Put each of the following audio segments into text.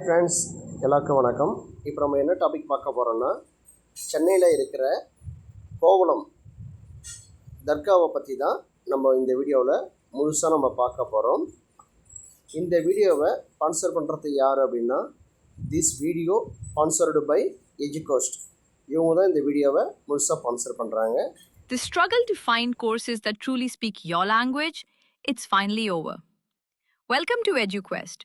Friends எல்லாருக்கும் வணக்கம். இப்போ நம்ம என்ன டாபிக் பார்க்க போகிறோம்னா சென்னையில் இருக்கிற கோவளம் தர்காவை பற்றி தான் நம்ம இந்த வீடியோவில் முழுசாக நம்ம பார்க்க போகிறோம் இந்த வீடியோவை ஸ்பான்சர் பண்ணுறது யார் அப்படின்னா திஸ் வீடியோ ஸ்பான்சர்டு பை எஜுகோஸ்ட் இவங்க தான் இந்த வீடியோவை முழுசாக ஸ்பான்சர் பண்ணுறாங்க the struggle to find courses that truly speak your language it's finally over welcome to எஜுகோஸ்ட்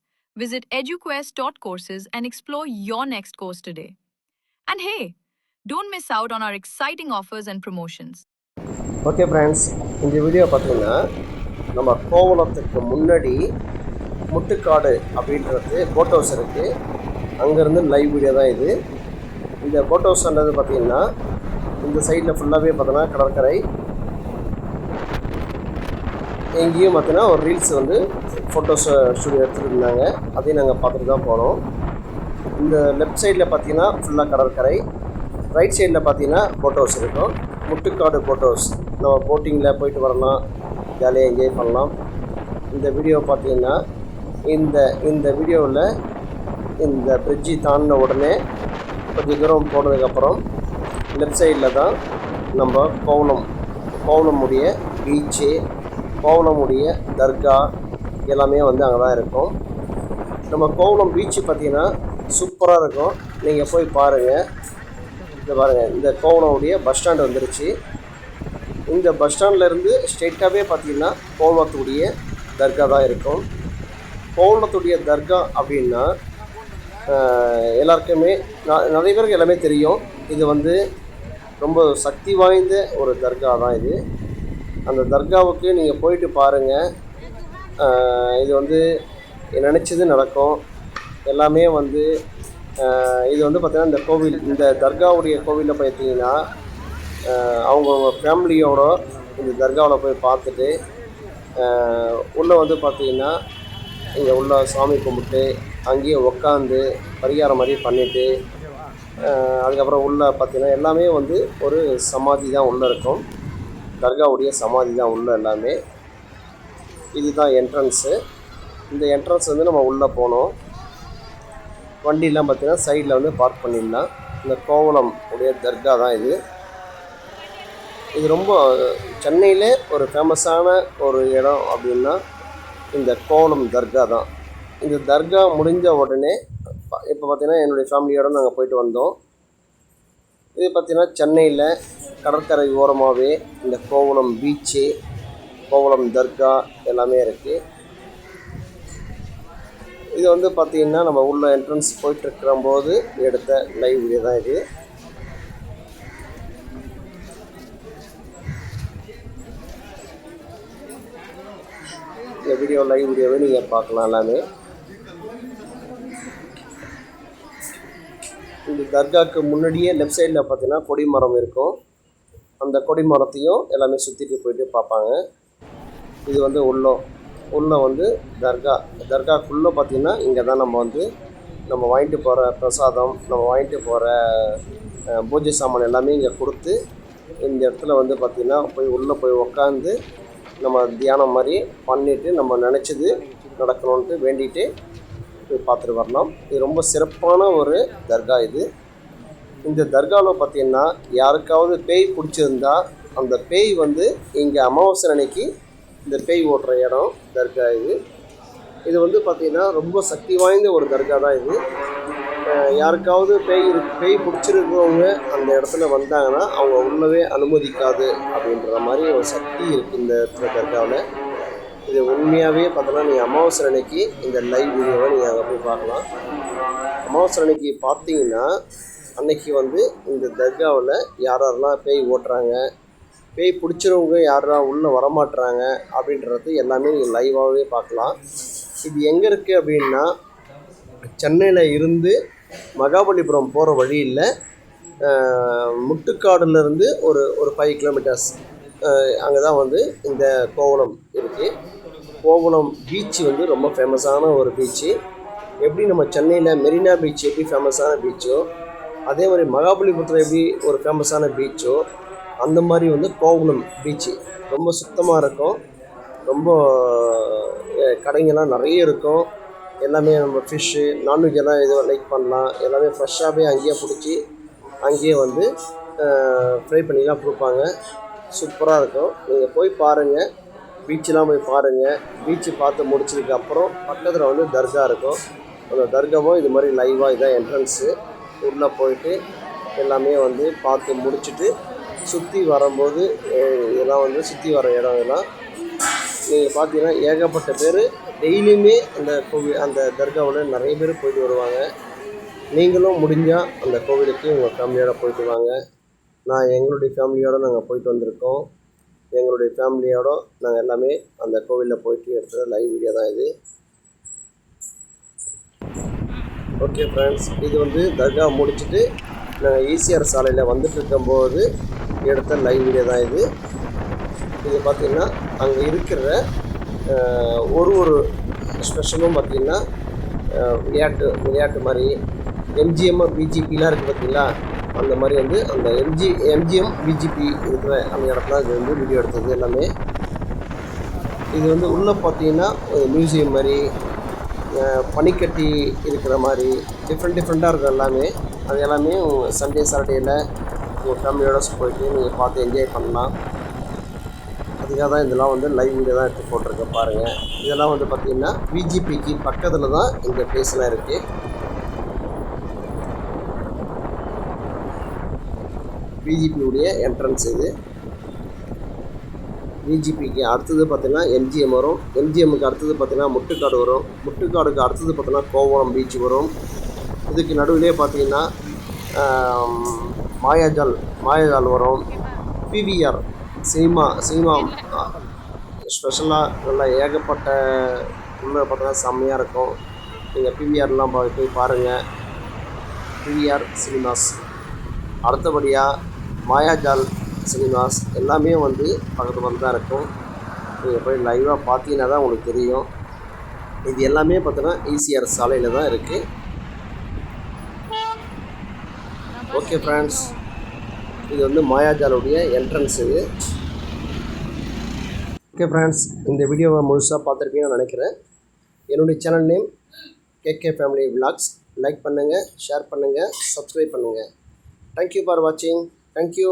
Visit eduquest.courses and explore your next course today. And hey, don't miss out on our exciting offers and promotions. Okay friends இந்த video பார்த்தீங்கன்னா நம்ம கோவளத்துக்கு முன்னாடி முட்டுக்காடு அப்படின்றது boat house இருக்குது அங்கேருந்து live video தான் இது இந்த போட் ஹவுஸ்ன்றது பார்த்திங்கன்னா இந்த சைடில் ஃபுல்லாகவே பார்த்தோன்னா கடற்கரை எங்கேயும் பார்த்தீங்கன்னா ஒரு ரீல்ஸ் வந்து ஃபோட்டோஸ் ஸ்டூடியோ எடுத்துகிட்டு இருந்தாங்க அதையும் நாங்கள் பார்த்துட்டு தான் போனோம். இந்த லெஃப்ட் சைடில் பார்த்தீங்கன்னா ஃபுல்லாக கடற்கரை. ரைட் சைடில் பார்த்தீங்கன்னா போட் ஹவுஸ் இருக்கும். முட்டுக்காடு போட் ஹவுஸ் நம்ம போட்டிங்கில் போயிட்டு வரலாம். ஜாலியாக என்ஜாய் பண்ணலாம். இந்த வீடியோ பார்த்தீங்கன்னா இந்த இந்த வீடியோவில் இந்த பிரிட்ஜி தாண்டின உடனே கொஞ்சம் தூரம் போனதுக்கப்புறம் லெஃப்ட் சைடில் தான் நம்ம கோவளம் கோவளமுடைய பீச்சு கோவலமுடைய தர்கா எல்லாமே வந்து அங்கே தான் இருக்கும். நம்ம கோவலம் பீச்சு பார்த்தீங்கன்னா சூப்பராக இருக்கும். நீங்கள் போய் பாருங்கள் இந்த பாருங்கள் இந்த கோவலமுடைய பஸ் ஸ்டாண்டு வந்துருச்சு. இந்த பஸ் ஸ்டாண்ட்லேருந்து ஸ்ட்ரெயிட்டாகவே பார்த்தீங்கன்னா கோவலத்துடைய தர்கா தான் இருக்கும். கோவலத்துடைய தர்கா அப்படின்னா எல்லாருக்குமே ந- நிறைய பேருக்கு எல்லாமே தெரியும். இது வந்து ரொம்ப சக்தி வாய்ந்த ஒரு தர்கா தான் இது. அந்த தர்காவுக்கு நீங்கள் போயிட்டு பாருங்கள் இது வந்து நினச்சது நடக்கும். எல்லாமே வந்து இது வந்து பார்த்திங்கன்னா இந்த கோவில் இந்த தர்காவுடைய கோவிலில் பார்த்தீங்கன்னா அவங்கவுங்க ஃபேமிலியோட இந்த தர்காவில் போய் பார்த்துட்டு உள்ளே வந்து பார்த்தீங்கன்னா இங்கே உள்ள சாமி கும்பிட்டு அங்கேயே உக்காந்து பரிகாரம் மாதிரி பண்ணிவிட்டு அதுக்கப்புறம் உள்ளே பார்த்தீங்கன்னா எல்லாமே வந்து ஒரு சமாதி தான் உள்ளே இருக்கும். தர்காவுடைய சமாதி தான் உள்ளே எல்லாமே. இதுதான் என்ட்ரன்ஸு இந்த என்ட்ரன்ஸ் வந்து நம்ம உள்ளே போனோம். வண்டிலாம் பார்த்தீங்கன்னா சைடில் வந்து பார்க் பண்ணிடலாம். இந்த கோவளம் உடைய தர்கா தான் இது. இது ரொம்ப சென்னையிலே ஒரு ஃபேமஸான ஒரு இடம் அப்படின்னா இந்த கோவளம் தர்கா தான். இந்த தர்கா முடிஞ்ச உடனே இப்போ பார்த்தீங்கன்னா என்னுடைய ஃபேமிலியோடு நாங்கள் போயிட்டு வந்தோம். இது பார்த்தீங்கன்னா சென்னையில் கடற்கரை ஓரமாகவே இந்த கோவளம் பீச்சு கோவளம் தர்கா எல்லாமே இருக்குது இது வந்து பார்த்தீங்கன்னா நம்ம உள்ள என்ட்ரன்ஸ் போயிட்டுருக்கிற போது எடுத்த லைவ் வீடியோ தான் இது. இந்த வீடியோ லைவ் வீடியோவே நீங்கள் பார்க்கலாம் எல்லாமே இந்த தர்காவுக்கு முன்னாடியே லெஃப்ட் சைடில் பார்த்தீங்கன்னா கொடிமரம் இருக்கும். அந்த கொடி மரத்தையும் எல்லாமே சுற்றிட்டு போயிட்டு பார்ப்பாங்க. இது வந்து உள்ளம். உள்ள வந்து தர்கா. தர்காக்குள்ளே பார்த்தீங்கன்னா இங்கே தான் நம்ம வந்து நம்ம வாங்கிட்டு போகிற பிரசாதம் நம்ம வாங்கிட்டு போகிற பூஜை சாமான் எல்லாமே இங்கே கொடுத்து இந்த இடத்துல வந்து பார்த்திங்கன்னா போய் உள்ளே போய் உக்காந்து நம்ம தியானம் மாதிரி பண்ணிவிட்டு நம்ம நினச்சது நடக்கணுன்ட்டு வேண்டிட்டு போய் பார்த்துட்டு வரலாம். இது ரொம்ப சிறப்பான ஒரு தர்கா இது. இந்த தர்காவில் பார்த்தீங்கன்னா யாருக்காவது பேய் பிடிச்சிருந்தா அந்த பேய் வந்து இங்கே அமாவாசை அன்னைக்கு இந்த பேய் ஓட்டுற இடம் தர்கா இது. இது வந்து பார்த்திங்கன்னா ரொம்ப சக்தி வாய்ந்த ஒரு தர்கா தான் இது. யாருக்காவது பேய் பேய் பிடிச்சிருக்கிறவங்க அந்த இடத்துல வந்தாங்கன்னா அவங்க உள்ளவே அனுமதிக்காது அப்படின்ற மாதிரி ஒரு சக்தி இருக்குது இந்த இடத்துல தர்காவில். இது உண்மையாகவே பார்த்தோன்னா நீங்கள் அமாவாசை அன்னைக்கு இந்த லைவ் வீடியோவை நீங்கள் அங்கே போய் பார்க்கலாம். அமாவாசை அன்னைக்கு பார்த்தீங்கன்னா அன்னைக்கு வந்து இந்த தர்காவில் யார் யாரெல்லாம் பேய் ஓட்டுறாங்க பேய் பிடிச்சிறவங்க யாரா உள்ளே வரமாட்டுறாங்க அப்படின்றது எல்லாமே நீங்கள் லைவாகவே பார்க்கலாம். இது எங்கே இருக்குது அப்படின்னா சென்னையில் இருந்து மகாபலிபுரம் போகிற வழியில் முட்டுக்காடுலேருந்து ஒரு ஒரு ஃபைவ் கிலோமீட்டர்ஸ் அங்கே தான் வந்து இந்த கோவளம் இருக்குது கோவளம் பீச் வந்து ரொம்ப ஃபேமஸான ஒரு பீச்சு எப்படி நம்ம சென்னையில் மெரினா பீச் எப்படி ஃபேமஸான பீச்சோ அதே மாதிரி மகாபலிபுரத்தில் எப்படி ஒரு ஃபேமஸான பீச்சோ அந்த மாதிரி வந்து கோவளம் பீச்சு ரொம்ப சுத்தமாக இருக்கும். ரொம்ப கடைங்கெல்லாம் நிறைய இருக்கும். எல்லாமே நம்ம ஃபிஷ்ஷு நான்வெஜ் எல்லாம் எதுவும் லைக் பண்ணலாம். எல்லாமே ஃப்ரெஷ்ஷாகவே அங்கேயே பிடிச்சி அங்கேயே வந்து ஃப்ரை பண்ணிலாம் கொடுப்பாங்க. சூப்பராக இருக்கும். நீங்கள் போய் பாருங்கள் பீச்செலாம் போய் பாருங்கள் பீச்சு பார்த்து முடிச்சதுக்கப்புறம் பக்கத்தில் வந்து தர்கா இருக்கும். அந்த தர்காவும் இது மாதிரி லைவாக இதான் என்ட்ரன்ஸு உள்ளே போயிட்டு எல்லாமே வந்து பார்த்து முடிச்சுட்டு சுற்றி வரும்போது இதெல்லாம் வந்து சுற்றி வர இடம் இதெல்லாம். நீங்கள் பார்த்தீங்கன்னா ஏகப்பட்ட பேர் டெய்லியுமே அந்த கோவில் அந்த தர்காவில் நிறைய பேர் போயிட்டு வருவாங்க. நீங்களும் முடிஞ்சால் அந்த கோவிலுக்கு உங்கள் ஃபேமிலியோட போயிட்டு வாங்க. நான் எங்களுடைய ஃபேமிலியோடு நாங்கள் போயிட்டு வந்திருக்கோம். எங்களுடைய ஃபேமிலியோட நாங்கள் எல்லாமே அந்த கோவிலில் போயிட்டு எடுத்த லைவ் வீடியோ தான் இது. ஓகே ஃப்ரெண்ட்ஸ் இது வந்து தர்கா முடிச்சுட்டு நாங்கள் ஈசிஆர் சாலையில் வந்துட்டு இருக்கும்போது எடுத்த லைவ் வீடியோ தான் இது. இது பார்த்திங்கன்னா அங்கே இருக்கிற ஒரு ஒரு ஸ்பெஷலும் பார்த்திங்கன்னா விளையாட்டு விளையாட்டு மாதிரி எம்ஜிஎம் பிஜிபிலாம் இருக்குது பார்த்திங்களா அந்த மாதிரி வந்து அந்த எம்ஜி எம்ஜிஎம் பிஜிபி இருக்கிற அந்த இடத்துல இது வந்து வீடியோ எடுத்தது எல்லாமே. இது வந்து உள்ளே பார்த்தீங்கன்னா ஒரு மியூசியம் மாதிரி பனிக்கட்டி இருக்கிற மாதிரி டிஃப்ரெண்ட் டிஃப்ரெண்ட்டாக இருக்கும் எல்லாமே. அது எல்லாமே சண்டே சாட்டர்டேயில் உங்கள் ஃபேமிலியோட போயிட்டு நீங்கள் பார்த்து என்ஜாய் பண்ணலாம். அதுக்காக தான் இதெல்லாம் வந்து லைவ் வீடியோ தான் எடுத்து போட்டிருக்கேன் பாருங்கள் இதெல்லாம் வந்து பார்த்திங்கன்னா விஜிபிக்கு பக்கத்தில் தான் இந்த பிளேஸ்லாம் இருக்குது பிஜிபியுடைய என்ட்ரன்ஸ் இது. பிஜிபிக்கு அடுத்தது பார்த்தீங்கன்னா எம்ஜிஎம் வரும். எம்ஜிஎம்முக்கு அடுத்தது பார்த்தீங்கன்னா முட்டுக்காடு வரும். முட்டுக்காடுக்கு அடுத்தது பார்த்தீங்கன்னா கோவளம் பீச் வரும். இதுக்கு நடுவிலே பார்த்தீங்கன்னா மாயாஜால் மாயாஜால் வரும். பிவிஆர் சினிமா சினிமா ஸ்பெஷலாக நல்லா ஏகப்பட்ட உள்ள பார்த்தீங்கன்னா செம்மையாக இருக்கும். நீங்கள் பிவிஆர்லாம் போய் பாருங்கள் பிவிஆர் சினிமாஸ் அடுத்தபடியாக மாயாஜால் சினிமாஸ் எல்லாமே வந்து பக்கத்து பக்கத்து தான் இருக்கும். நீங்கள் போய் லைவாக பார்த்தீங்கன்னா தான் உங்களுக்கு தெரியும். இது எல்லாமே பார்த்தோன்னா ஈசிஆர் சாலையில் தான் இருக்குது ஓகே ஃப்ரெண்ட்ஸ் இது வந்து மாயாஜாலுடைய என்ட்ரன்ஸ் இது. ஓகே ஃப்ரெண்ட்ஸ் இந்த வீடியோவை முழுசாக பார்த்துருப்பீங்கன்னு நினைக்கிறேன். என்னுடைய channel name K K family vlogs like பண்ணுங்கள் ஷேர் பண்ணுங்கள் சப்ஸ்கிரைப் பண்ணுங்கள் தேங்க்யூ ஃபார் வாட்சிங் தேங்க்யூ